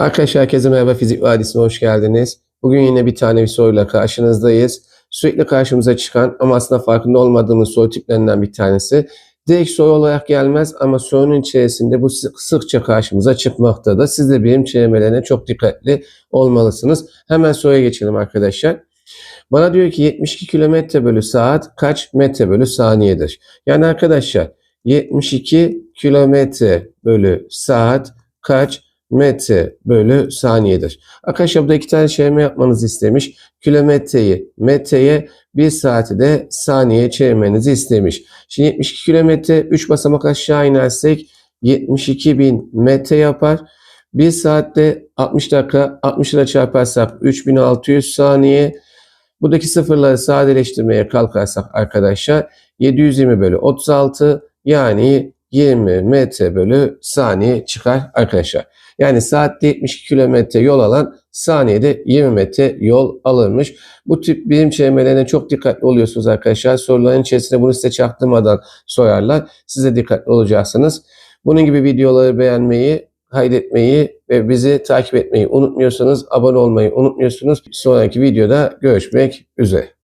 Arkadaşlar herkese merhaba Fizik Vadisi'ne hoş geldiniz. Bugün yine bir tane bir soruyla karşınızdayız. Sürekli karşımıza çıkan ama aslında farkında olmadığımız soru tiplerinden bir tanesi. Direkt soru olarak gelmez ama sorunun içerisinde bu sık- sıkça karşımıza çıkmaktadır. Siz de birim çevirmelerine çok dikkatli olmalısınız. Hemen soruya geçelim arkadaşlar. Bana diyor ki 72 kilometre bölü saat kaç metre bölü saniyedir? Yani arkadaşlar 72 kilometre bölü saat kaç metre bölü saniyedir? Arkadaşlar burada iki tane çevirme yapmanızı istemiş. Kilometreyi metreye, bir saati de saniyeye çevirmenizi istemiş. Şimdi 72 kilometre 3 basamak aşağı inersek 72 bin metre yapar. Bir saatte 60 dakika 60 ile çarparsak 3600 saniye. Buradaki sıfırları sadeleştirmeye kalkarsak arkadaşlar 720 bölü 36 yani 20 metre bölü saniye çıkar arkadaşlar. Yani saatte 72 kilometre yol alan saniyede 20 metre yol alırmış. Bu tip birim çevirmelerine çok dikkatli oluyorsunuz arkadaşlar. Soruların içerisinde bunu size çaktırmadan sorarlar. Size dikkatli olacaksınız. Bunun gibi videoları beğenmeyi, kaydetmeyi ve bizi takip etmeyi unutmuyorsanız abone olmayı unutmuyorsunuz. Sonraki videoda görüşmek üzere.